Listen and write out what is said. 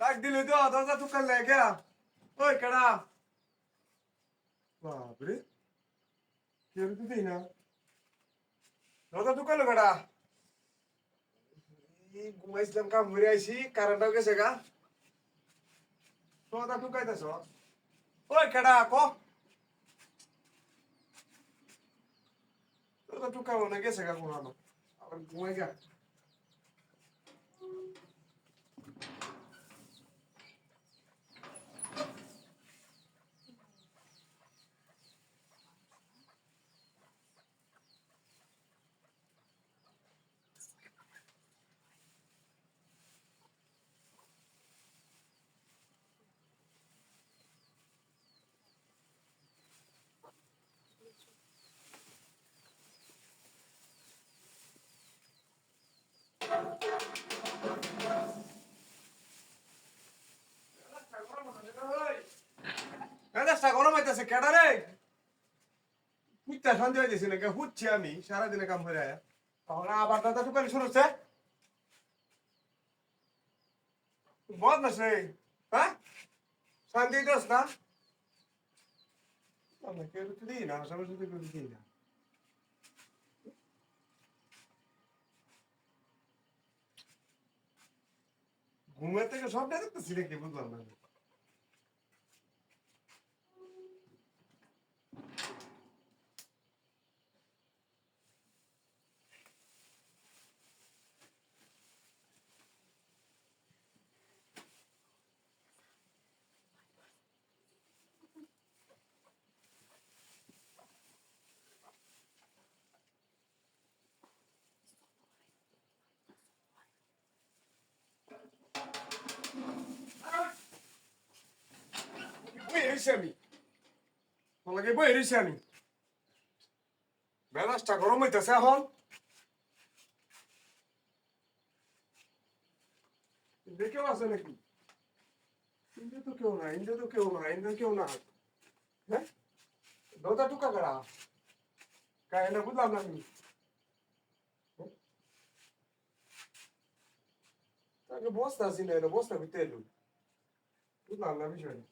ডাক দিলি তো দরজা টুকাল লেগে ওই কেডা বাপরে কেউ তো দিই না দরজা টুকালো কেডা এই ঘুমাইছিলাম কাম ঘুরে আইছি কারেন্টও গেছে গা দরজা টুকাইতেছ ওই কেডা ক? টুকাবো না গেছে গা কোনো আবার ঘুমাই গা। সন্ধে হইতেছি নাকি? হুচ্ছি আমি, সারাদিনে কাম করে তাহলে আবার দাদা শুরু হচ্ছে? হ্যাঁ? শান্তি দোস না? কেউ দিই না? দিই না। ঘুমের থেকে সবটা দেখতেছি নাকি? বুঝলাম না। রয়েছি আমি তোমাকে বই রয়েছি আমি মেলাজটা গরম হইতেছে এখন। কেউ আছে নাকি? ইন্দে তো কেউ না ইন্দে তো কেউ না ইন্দে কেউ না হ্যাঁ? দোটা টুকা করা? কায় না বুঝলাম না আমি? তাকে বস্তা আছি না বস্তা ভিতরে বুঝলাম না বিষয়টা।